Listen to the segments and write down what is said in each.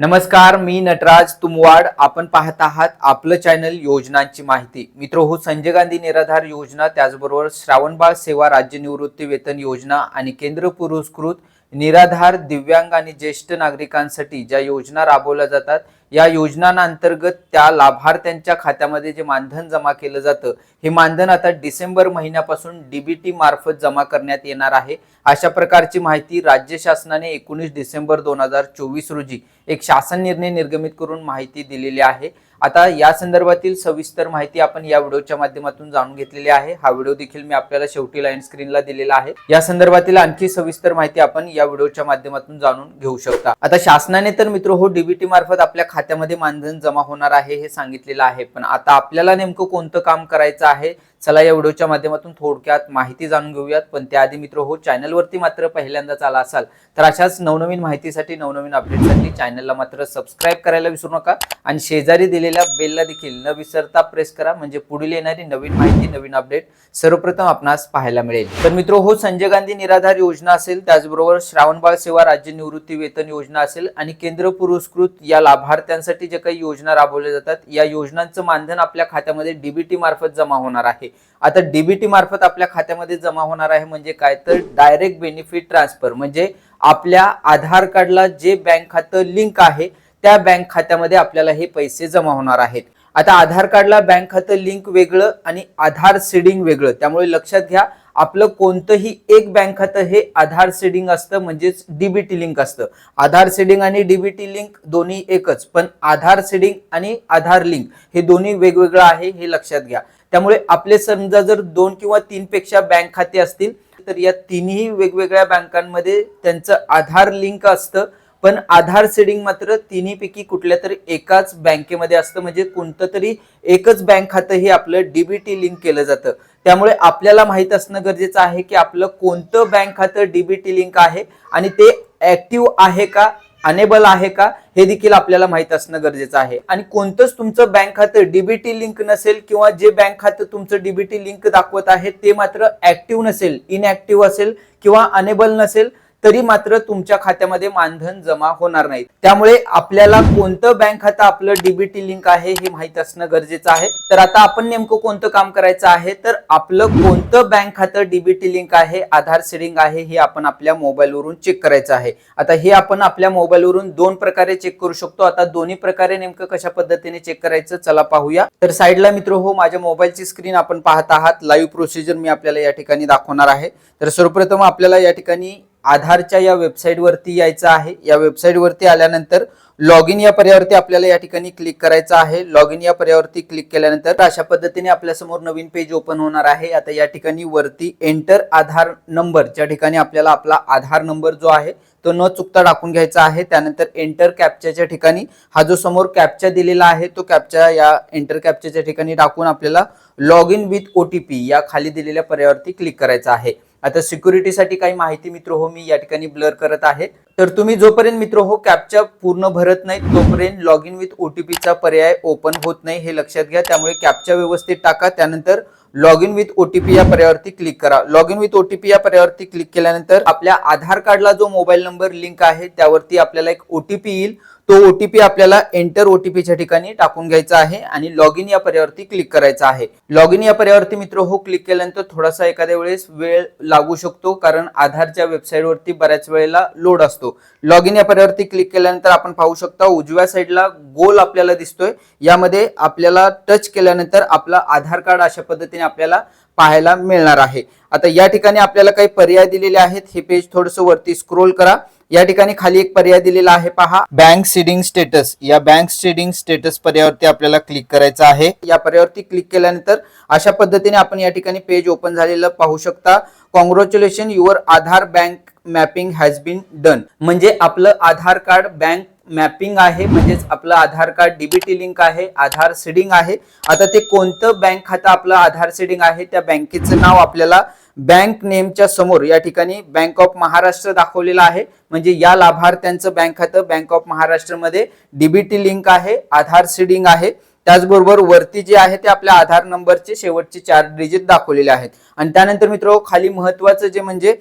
नमस्कार मी नटराज तुमवाड. आपण पाहत आहात आपलं चॅनल योजनांची माहिती. मित्र हो संजय गांधी निराधार योजना त्याचबरोबर श्रावणबाळ सेवा राज्य निवृत्ती वेतन योजना आणि केंद्र पुरस्कृत निराधार दिव्यांग आणि ज्येष्ठ नागरिकांसाठी ज्या योजना राबवल्या जातात या योजनांअंतर्गत त्या लाभार्थ्यांच्या खात्यामध्ये जे मानधन जमा केलं जातं हे मानधन आता डिसेंबर महिन्यापासून डीबीटी मार्फत जमा करण्यात येणार आहे. अशा प्रकारची माहिती राज्य शासनाने एकोणीस डिसेंबर दोन हजार चोवीस रोजी एक शासन निर्णय निर्गमित करून माहिती दिलेली आहे. आता या संदर्भातील सविस्तर माहिती आपण या व्हिडिओच्या माध्यमातून जाणून घेतलेली आहे. हा व्हिडिओ देखील मी आपल्याला शेवटी लाईन स्क्रीनला दिलेला आहे. या संदर्भातील आणखी सविस्तर माहिती आपण या व्हिडिओच्या माध्यमातून जाणून घेऊ शकता. आता शासनाने तर मित्र हो डीबीटी मार्फत आपल्या खात्यामध्ये मानधन जमा होणार आहे हे सांगितलेलं आहे. पण आता आपल्याला नेमकं कोणतं काम करायचं आहे? चला या व्हिडिओच्या माध्यमातून थोडक्यात माहिती जाणून घेऊयात. पण त्याआधी मित्र हो चॅनलवरती मात्र पहिल्यांदाच आला असाल तर अशाच नवनवीन माहितीसाठी नवनवीन अपडेटसाठी चॅनलला मात्र सबस्क्राईब करायला विसरू नका. आणि शेजारी दिलेल्या बेलला देखील न विसरता प्रेस करा म्हणजे पुढील येणारी नवीन माहिती नवीन अपडेट सर्वप्रथम आपणास पाहायला मिळेल. तर मित्र हो संजय गांधी निराधार योजना असेल त्याचबरोबर श्रावणबाळ सेवा राज्य निवृत्ती वेतन योजना असेल आणि केंद्र पुरस्कृत या लाभार्थ्यांसाठी जे काही योजना राबवल्या जातात या योजनांचं मानधन आपल्या खात्यामध्ये डीबीटी मार्फत जमा होणार आहे. आता डीबीटी मार्फत आपल्या खात्यामध्ये जमा होणार आहे म्हणजे काय? तर डायरेक्ट बेनिफिट ट्रान्सफर म्हणजे आपल्या आधार कार्डला जे बँक खातं लिंक आहे त्या बँक खात्यामध्ये आपल्याला हे पैसे जमा होणार आहेत. आता आधार कार्डला बँक खातं लिंक वेगळं आणि आधार सीडिंग वेगळं. त्यामुळे लक्षात घ्या आपलं कोणतंही एक बँक खातं हे आधार सीडिंग असतं म्हणजेच डीबीटी लिंक असतं. आधार सीडिंग आणि डीबीटी लिंक दोन्ही एकच पण आधार सीडिंग आणि आधार लिंक हे दोन्ही वेगवेगळं आहे हे लक्षात घ्या. त्यामुळे आपले समजा जर दोन किंवा तीन पेक्षा बँक खाते असतील तर या तिन्ही वेगवेगळ्या बँकांमध्ये त्यांचं आधार लिंक असतं. पण आधार सेडिंग मात्र तिन्हीपैकी कुठल्या तरी एकाच बँकेमध्ये असतं. म्हणजे कोणतं तरी एकच बँक खातं हे आपलं डीबीटी लिंक केलं जातं. त्यामुळे आपल्याला माहीत असणं गरजेचं आहे की आपलं कोणतं बँक खातं डीबीटी लिंक आहे आणि ते ऍक्टिव्ह आहे का? अनेबल आहे का हे देखील आपल्याला माहीत असणं गरजेचं आहे. आणि कोणतंच तुमचं बँक खातं डीबीटी लिंक नसेल किंवा जे बँक खातं तुमचं डीबीटी लिंक दाखवत आहे ते मात्र ऍक्टिव्ह नसेल इनऍक्टिव्ह असेल किंवा अनेबल नसेल तरी मात्र तुमच्या खात्यामध्ये मानधन जमा होणार नाही. त्यामुळे आपल्याला कोणतं बँक खातं आपलं डीबीटी लिंक आहे हे माहीत असणं गरजेचं आहे. तर आता आपण नेमकं कोणतं काम करायचं आहे? तर आपलं कोणतं बँक खातं डीबीटी लिंक आहे आधार सीडिंग आहे हे आपण आपल्या मोबाईलवरून चेक करायचं आहे. आता हे आपण आपल्या मोबाईलवरून दोन प्रकारे चेक करू शकतो. आता दोन्ही प्रकारे नेमकं कशा पद्धतीने चेक करायचं चला पाहूया. तर साईडला मित्र हो माझ्या मोबाईलची स्क्रीन आपण पाहत आहात. लाईव्ह प्रोसिजर मी आपल्याला या ठिकाणी दाखवणार आहे. तर सर्वप्रथम आपल्याला या ठिकाणी आधारच्या या वेबसाईटवरती यायचं आहे. या वेबसाईटवरती आल्यानंतर लॉग इन या पर्यावरती आपल्याला या ठिकाणी क्लिक करायचं आहे. लॉग इन या पर्यावरती क्लिक केल्यानंतर अशा पद्धतीने आपल्यासमोर नवीन पेज ओपन होणार आहे. आता या ठिकाणी वरती एंटर आधार नंबर ज्या ठिकाणी आपल्याला आपला आधार नंबर जो आहे तो न चुकता टाकून घ्यायचा आहे. त्यानंतर एंटर कॅप्चाच्या ठिकाणी हा जो समोर कॅप्चा दिलेला आहे तो कॅप्चा या एंटर कॅप्चाच्या ठिकाणी टाकून आपल्याला log in with O T P या खाली दिलेल्या पर्यावरती क्लिक करायचा आहे. आता सिक्युरिटीसाठी काही माहिती मित्र हो मी या ठिकाणी ब्लर करत आहे. तर तुम्ही जोपर्यंत मित्र हो कॅपच्या पूर्ण भरत नाही तोपर्यंत लॉग इन विथ ओटीपीचा पर्याय ओपन होत नाही हे लक्षात घ्या. त्यामुळे कॅपच्या व्यवस्थित टाका. त्यानंतर लॉग इन विथ ओटीपी या पर्यावरती क्लिक करा. लॉग इन विथ ओटीपी या पर्यावरती क्लिक केल्यानंतर आपल्या आधार कार्डला जो मोबाईल नंबर लिंक आहे त्यावरती आपल्याला एक ओटीपी येईल. तो ओटीपी आपल्याला एंटर ओटीपीच्या ठिकाणी टाकून घ्यायचा आहे आणि लॉग इन या पर्यावरती क्लिक करायचा आहे. लॉग इन या पर्यावरती मित्र हो क्लिक केल्यानंतर थोडासा एखाद्या वेळेस वेळ लागू शकतो कारण आधारच्या वेबसाईटवरती बऱ्याच वेळेला लोड असतो. लॉग इन या पर्यावरती क्लिक केल्यानंतर आपण पाहू शकता उजव्या साईडला गोल आपल्याला दिसतोय. यामध्ये आपल्याला टच केल्यानंतर आपला आधार कार्ड अशा पद्धतीने आपल्याला पाहायला मिळणार आहे. आता या ठिकाणी आपल्याला काही पर्याय दिलेले आहेत. हे पेज थोडस वरती स्क्रोल करा. या ठिकाणी खाली एक पर्याय दिलेला आहे पहा. बँक सीडिंग स्टेटस या बँक सीडिंग स्टेटस पर्यावरती आपल्याला क्लिक करायचं आहे. या पर्यावरती क्लिक केल्यानंतर अशा पद्धतीने आपण या ठिकाणी पेज ओपन झालेलं पाहू शकता. Congratulation your Aadhaar bank mapping has been done म्हणजे आपलं आधार कार्ड बँक मॅपिंग आहे म्हणजेच आपलं आधार कार्ड डीबीटी लिंक आहे आधार सीडिंग आहे. आता ते कोणतं बँक खातं आपलं आधार सीडिंग आहे त्या बँकेचं नाव आपल्याला बँक नेमच्या समोर या ठिकाणी बँक ऑफ महाराष्ट्र दाखवलेलं आहे. म्हणजे या लाभार्थ्यांचं बँक खातं बँक ऑफ महाराष्ट्रमध्ये डीबीटी लिंक आहे आधार सीडिंग आहे. त्याचबरोबर वरती जे आहे ते आपल्या आधार नंबरचे शेवटचे चार डिजिट दाखवलेले आहेत. आणि त्यानंतर मित्र खाली महत्वाचं जे म्हणजे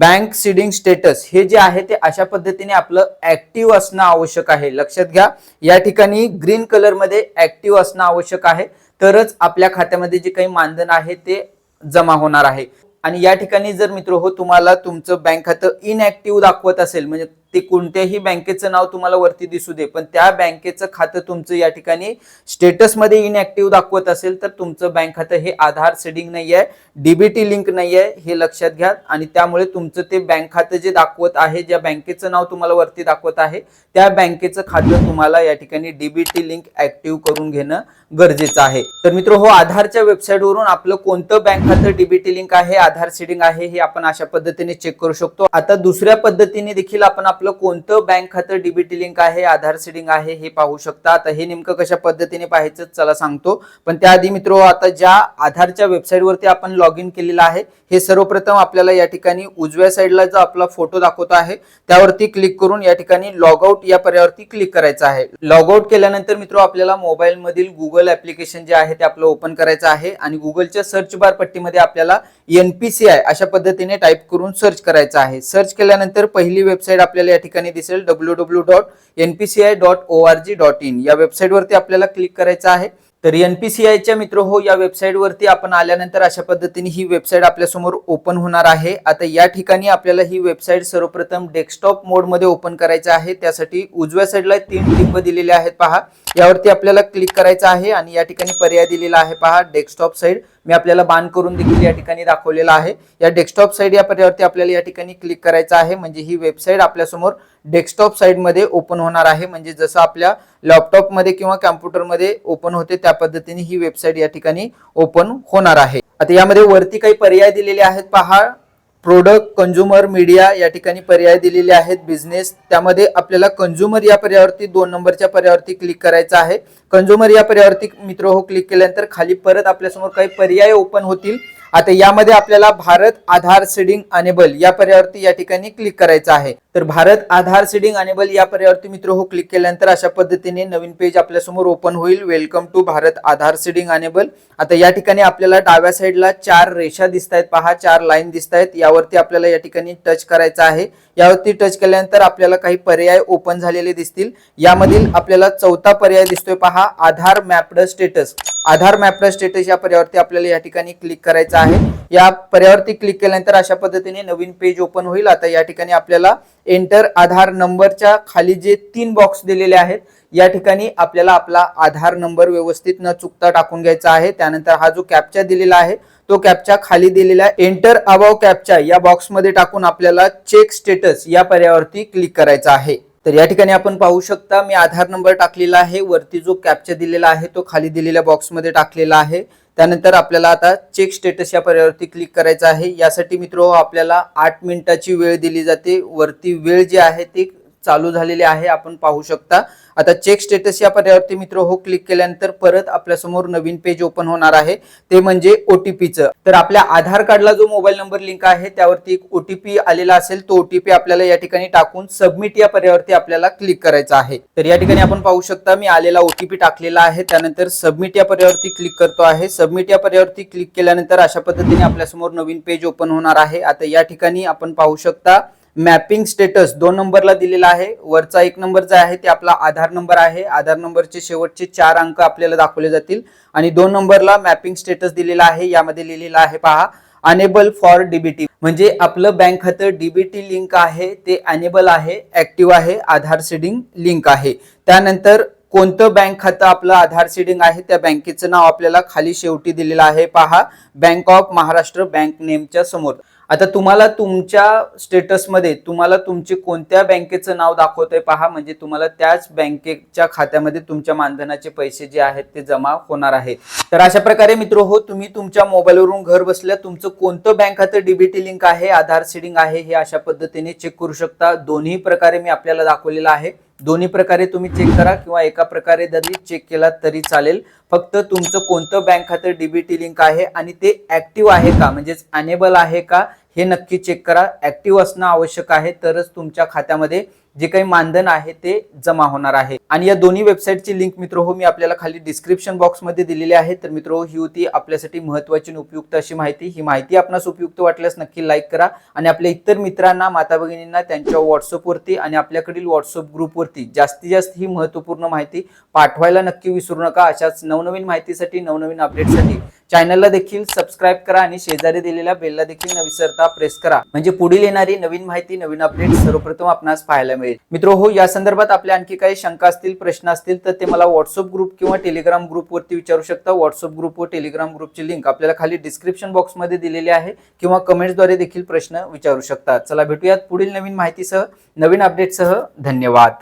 बँक सीडिंग स्टेटस हे जे आहे ते अशा पद्धतीने आपलं ऍक्टिव्ह असणं आवश्यक आहे. लक्षात घ्या या ठिकाणी ग्रीन कलरमध्ये ऍक्टिव्ह असणं आवश्यक आहे. तरच आपल्या खात्यामध्ये जे काही मानधन आहे ते जमा होणार आहे. आणि या ठिकाणी जर मित्र हो तुम्हाला तुमचं बँक खातं इनऍक्टिव्ह दाखवत असेल म्हणजे ते कोणत्याही बँकेचं नाव तुम्हाला वरती दिसू दे पण त्या बँकेचं खातं तुमचं या ठिकाणी स्टेटसमध्ये इनऍक्टिव्ह दाखवत असेल तर तुमचं बँक खातं हे आधार सेडिंग नाही आहे डीबीटी लिंक नाही आहे हे लक्षात घ्या. आणि त्यामुळे तुमचं ते बँक खातं जे दाखवत आहे ज्या बँकेचं नाव तुम्हाला वरती दाखवत आहे त्या बँकेचं खातं तुम्हाला या ठिकाणी डीबीटी लिंक ऍक्टिव्ह करून घेणं गरजेचं आहे. तर मित्र हो आधारच्या वेबसाईटवरून आपलं कोणतं बँक खातं डीबीटी लिंक आहे आधार सेडिंग आहे हे आपण अशा पद्धतीने चेक करू शकतो. आता दुसऱ्या पद्धतीने देखील आपण आपलं कोणतं बँक खातं डीबीटी लिंक आहे आधार सीडिंग आहे हे पाहू शकता. आता हे नेमकं कशा पद्धतीने पाहायचं चला सांगतो. पण त्याआधी मित्र आता ज्या आधारच्या वेबसाईटवरती आपण लॉग इन केलेलं आहे हे सर्वप्रथम आपल्याला या ठिकाणी उजव्या साईडला जो आपला फोटो दाखवतो आहे त्यावरती क्लिक करून या ठिकाणी लॉग आउट या पर्यावरती क्लिक करायचं आहे. लॉग आउट केल्यानंतर मित्र आपल्याला मोबाईल मधील गुगल ऍप्लिकेशन जे आहे ते आपलं ओपन करायचं आहे आणि गुगलच्या सर्च बार पट्टीमध्ये आपल्याला एनपीसीआय अशा पद्धतीने टाईप करून सर्च करायचं आहे. सर्च केल्यानंतर पहिली वेबसाईट आपल्याला या ठिकाणी दिसेल W W dot NPCI dot O R G dot in या वेबसाईटवरती आपल्याला क्लिक करायचं आहे तर एनपीसीआयच्या मित्र हो या वेबसाईटवरती आपण आल्यानंतर अशा पद्धतीने ही वेबसाईट आपल्यासमोर ओपन होणार आहे. आता या ठिकाणी आपल्याला ही वेबसाईट सर्वप्रथम डेस्कटॉप मोडमध्ये ओपन करायचं आहे. त्यासाठी उजव्या साईडला तीन टिंब दिलेले आहेत पहा. यावरती आपल्याला क्लिक करायचं आहे आणि या ठिकाणी पर्याय दिलेला आहे पहा. डेस्कटॉप साईड मी आपल्याला बाण करून देखील या ठिकाणी दाखवलेला आहे. या डेस्कटॉप साईड या पर्यावरती आपल्याला या ठिकाणी क्लिक करायचं आहे. म्हणजे ही वेबसाईट आपल्यासमोर डेस्कटॉप साईडमध्ये ओपन होणार आहे. म्हणजे जसं आपल्या लॅपटॉपमध्ये किंवा कॅम्प्युटरमध्ये ओपन होते त्या पद्धतीने ही वेबसाईट या ठिकाणी ओपन होणार आहे. आता यामध्ये वरती काही पर्याय दिलेले आहेत. पहा प्रोडक्ट कंझ्युमर मीडिया या ठिकाणी पर्याय दिलेले आहेत बिझनेस त्यामध्ये आपल्याला कंझ्युमर या पर्यावरती दोन नंबरच्या पर्यावरती क्लिक करायचं आहे. कंझ्युमर या पर्यावरती मित्र हो क्लिक केल्यानंतर खाली परत आपल्यासमोर काही पर्याय ओपन होतील. आता यामध्ये आपल्याला भारत आधार सीडिंग अनेबल या पर्यावरती या ठिकाणी क्लिक करायचं आहे. तर भारत आधार सीडिंग अनेबल या पर्यावरती मित्र हो क्लिक केल्यानंतर अशा पद्धतीने नवीन पेज आपल्यासमोर ओपन होईल. Welcome to Bharat Aadhaar seeding enable. आता या ठिकाणी आपल्याला डाव्या साईडला चार रेषा दिसत आहेत पहा. चार लाईन दिसत आहेत यावरती आपल्याला या ठिकाणी टच करायचं आहे. यावरती टच केल्यानंतर आपल्याला काही पर्याय ओपन झालेले दिसतील. यामधील आपल्याला चौथा पर्याय दिसतोय पहा. आधार मॅपड स्टेटस आधार मॅपड स्टेटस या पर्यावरती आपल्याला या ठिकाणी क्लिक करायचं आहे. या पर्यावरती क्लिक केल्यानंतर अशा पद्धतीने नवीन पेज ओपन होईल. आता या ठिकाणी आपल्याला एंटर आधार नंबरच्या खाली जे तीन बॉक्स दिलेले आहेत या ठिकाणी आपल्याला आपला आधार नंबर व्यवस्थित न चुकता टाकून घ्यायचा आहे. त्यानंतर हा जो कॅप्चा दिलेला आहे तो कॅप्चा खाली दिलेला एंटर अबाव कॅप्चा या बॉक्समध्ये टाकून आपल्याला चेक स्टेटस या पर्यावरती क्लिक करायचा आहे. तर या ठिकाणी आपण पाहू शकता मी आधार नंबर टाकलेला आहे वरती जो कॅप्चा दिलेला आहे तो खाली दिलेल्या बॉक्समध्ये टाकलेला आहे. त्यानंतर आपल्याला आता चेक स्टेटस या पर्यावरती क्लिक करायचं आहे. यासाठी मित्र आपल्याला आठ मिनिटाची वेळ दिली जाते. वरती वेळ जी आहे ती चालू झालेली आहे आपण पाहू शकता. आता चेक स्टेटस या पर्यावरती मित्र हो क्लिक केल्यानंतर परत आपल्यासमोर नवीन पेज ओपन होणार आहे. ते म्हणजे ओटीपीचं तर आपल्या आधार कार्डला जो मोबाईल नंबर लिंक आहे त्यावरती एक ओटीपी आलेला असेल तो ओटीपी आपल्याला या ठिकाणी टाकून सबमिट या पर्यावरती आपल्याला क्लिक करायचा आहे. तर या ठिकाणी आपण पाहू शकता मी आलेला ओटीपी टाकलेला आहे. त्यानंतर सबमिट या पर्यावरती क्लिक करतो आहे. सबमिट या पर्यावरती क्लिक केल्यानंतर अशा पद्धतीने आपल्यासमोर नवीन पेज ओपन होणार आहे. आता या ठिकाणी आपण पाहू शकता मॅपिंग स्टेटस दोन नंबरला दिलेला आहे. वरचा एक नंबर जो आहे ते आपला आधार नंबर आहे. आधार नंबरचे शेवटचे चार अंक आपल्याला दाखवले जातील. आणि दोन नंबरला मॅपिंग स्टेटस दिलेला आहे. यामध्ये लिहिलेला आहे पहा अनेबल फॉर डीबीटी म्हणजे आपलं बँक खातं डीबीटी लिंक आहे ते अनेबल आहे ऍक्टिव्ह आहे आधार सीडिंग लिंक आहे. त्यानंतर कोणतं बँक खातं आपलं आधार सीडिंग आहे त्या बँकेचं नाव आपल्याला खाली शेवटी दिलेलं आहे पहा बँक ऑफ महाराष्ट्र बँक नेमच्या समोर. आता तुम्हाला तुमच्या स्टेटसमध्ये तुम्हाला तुमचे कोणत्या बँकेचं नाव दाखवतंय पहा म्हणजे तुम्हाला त्याच बँकेच्या खात्यामध्ये तुमच्या मानधनाचे पैसे जे आहेत ते जमा होणार आहे. तर अशा प्रकारे मित्र हो तुम्ही तुमच्या मोबाईलवरून घर बसल्या तुमचं कोणतं बँक खातं डीबीटी लिंक आहे आधार सीडिंग आहे हे अशा पद्धतीने चेक करू शकता. दोन्ही प्रकारे मी आपल्याला दाखवलेलं आहे. दोन्ही प्रकारे तुम्ही चेक करा किंवा एका प्रकारे जरी चेक केला तरी चालेल. फक्त तुमचं कोणतं बँक खातं डीबीटी लिंक आहे आणि ते ऍक्टिव्ह आहे का म्हणजेच अनेबल आहे का हे नक्की चेक करा. ऍक्टिव्ह असणं आवश्यक आहे तरच तुमच्या खात्यामध्ये जे काही मानधन आहे ते जमा होणार आहे. आणि या दोन्ही वेबसाईटची लिंक मित्र हो मी आपल्याला खाली डिस्क्रिप्शन बॉक्समध्ये दिलेली आहे. तर मित्र ही होती आपल्यासाठी महत्वाची आणि उपयुक्त अशी माहिती. ही माहिती आपणास उपयुक्त वाटल्यास नक्की लाईक करा. आणि आपल्या इतर मित्रांना माता भगिनींना त्यांच्या व्हॉट्सअपवरती आणि आपल्याकडील व्हॉट्सअप ग्रुपवरती जास्तीत जास्त ही महत्त्वपूर्ण माहिती पाठवायला नक्की विसरू नका. अशाच नवनवीन माहितीसाठी नवनवीन अपडेटसाठी चॅनलला देखील सबस्क्राईब करा आणि शेजारी दिलेल्या बेलला देखील न विसरता प्रेस करा. म्हणजे पुढील येणारी नवीन माहिती नवीन अपडेट सर्वप्रथम आपणास पाहायला मिळेल. मित्र हो या संदर्भात आपल्या आणखी काही शंका असतील प्रश्न असतील तर ते मला व्हॉट्सअप ग्रुप किंवा टेलिग्राम ग्रुपवरती विचारू शकता. व्हॉट्सअप ग्रुप व टेलिग्राम ग्रुपची लिंक आपल्याला खाली डिस्क्रिप्शन बॉक्समध्ये दिलेली आहे किंवा कमेंट्सद्वारे देखील प्रश्न विचारू शकता. चला भेटूयात पुढील नवीन माहितीसह नवीन अपडेटसह धन्यवाद.